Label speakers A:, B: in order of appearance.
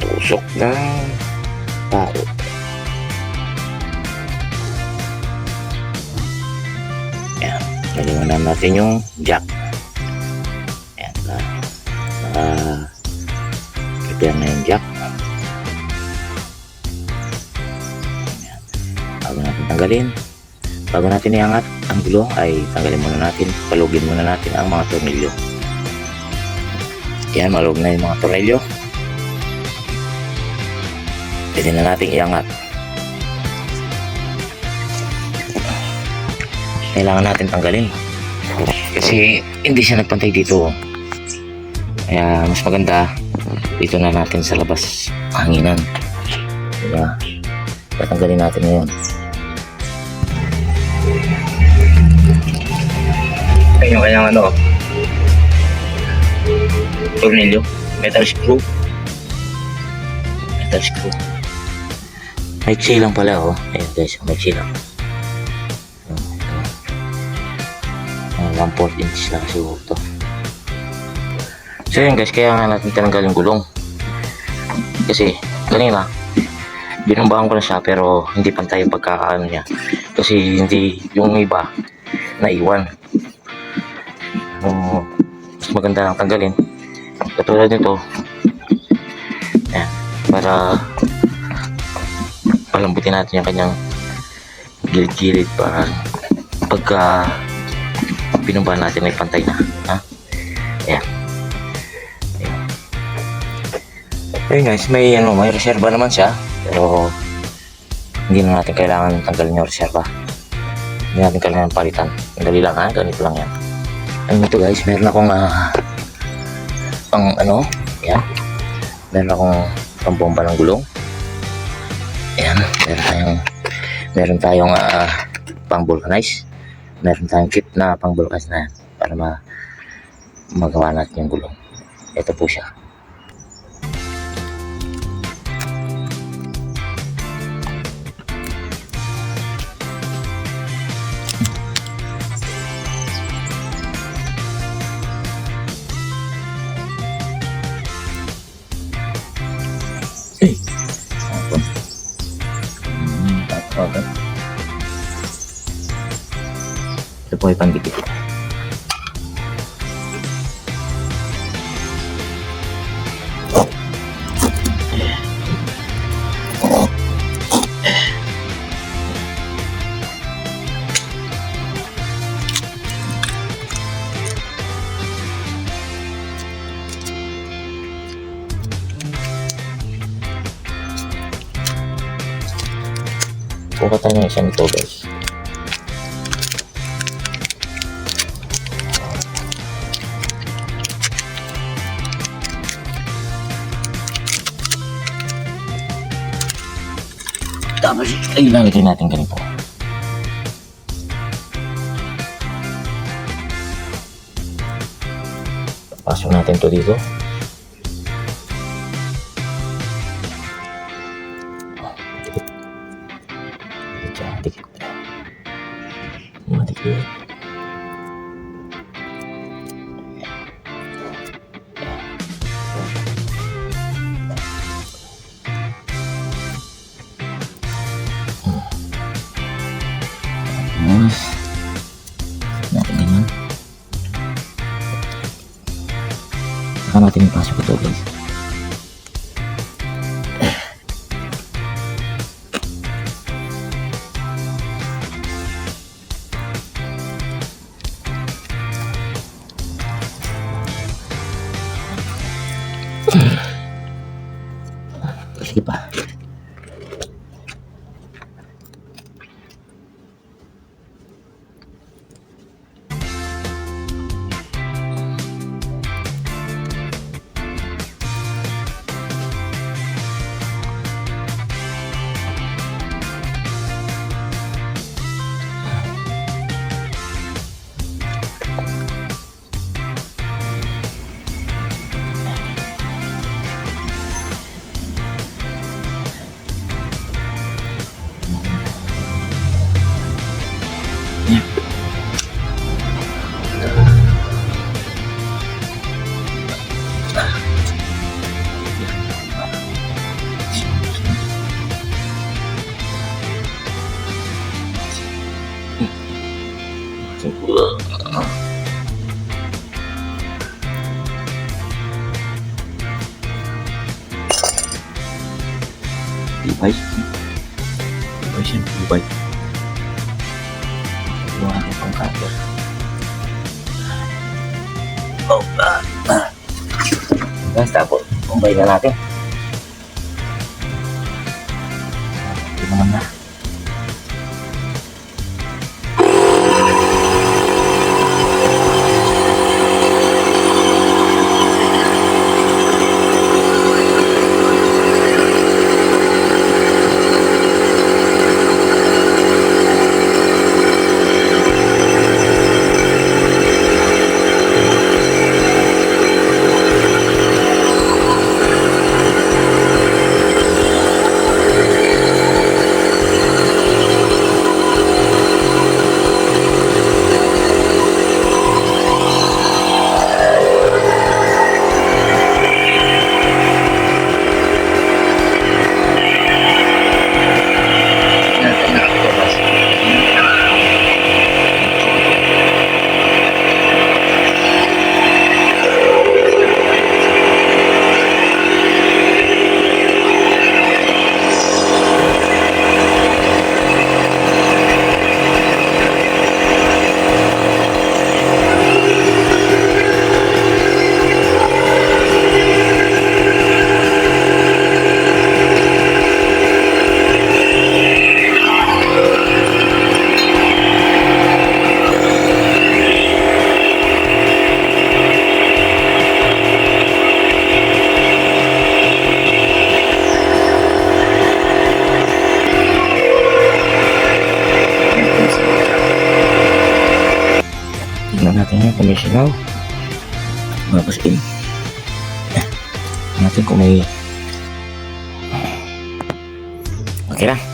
A: Tusok ng tao. Ayan. Naliwanan natin yung jack. Ayan. Na, na, prepare na yung jack. Ayan. Bago natin tanggalin. Bago natin iangat ang gulong ay tanggalin muna natin, palugin muna natin ang mga tornilyo. Yan, malug na yung mga tornilyo. Pwede na natin iangat. Kailangan natin tanggalin. Kasi hindi siya nagpantay dito. Kaya mas maganda dito na natin sa labas hanginan. Diba? Tatanggalin natin ngayon. Ayun kanyang ano, tornilyo, metal screw. Metal screw. Maiksi lang pala oh. Ayan guys, maiksi lang. Ayan, 1 inch lang siguro to. So yun guys, kaya nga natin tinanggal yung gulong. Kasi kanina, binumbahan ko na siya pero hindi pantay yung pagkakaano niya. Kasi hindi yung iba naiwan. Um, mas maganda lang tanggalin. Katulad nito. Ayan, para palambutin natin yung kanyang gilid-gilid para pagka pinumbahan natin ay pantay na. Ha? Ayan. Ayun guys, may ano, may reserva naman siya. Pero hindi na natin kailangan tanggalin yung reserva. Hindi natin kailangan palitan. Dali lang ha, ganito lang yan. Ayun ito guys, meron akong ah, pang ano, yan. Meron akong pambomba ng gulong. Ayan, meron tayong meron tayong ah, pang vulcanize. Meron tayong kit na pang vulcanize na para ma magawa natin yung gulong. Ito po siya. Kan? Ito po ay pandikit. Kuha tayo ng isang ito guys. Tapos, ay lalagay natin ganito. Pasok natin to dito. Saka natin ipasok ito guys. Sige pa. Tibay. Tibay siya, tibay. Yung ating pang-cutter. Oh, ah. ah. Guys, tapos, kumbay na natin. Tignan natin yung kumisinaw. Tapos in. Natin kung may... Okay na.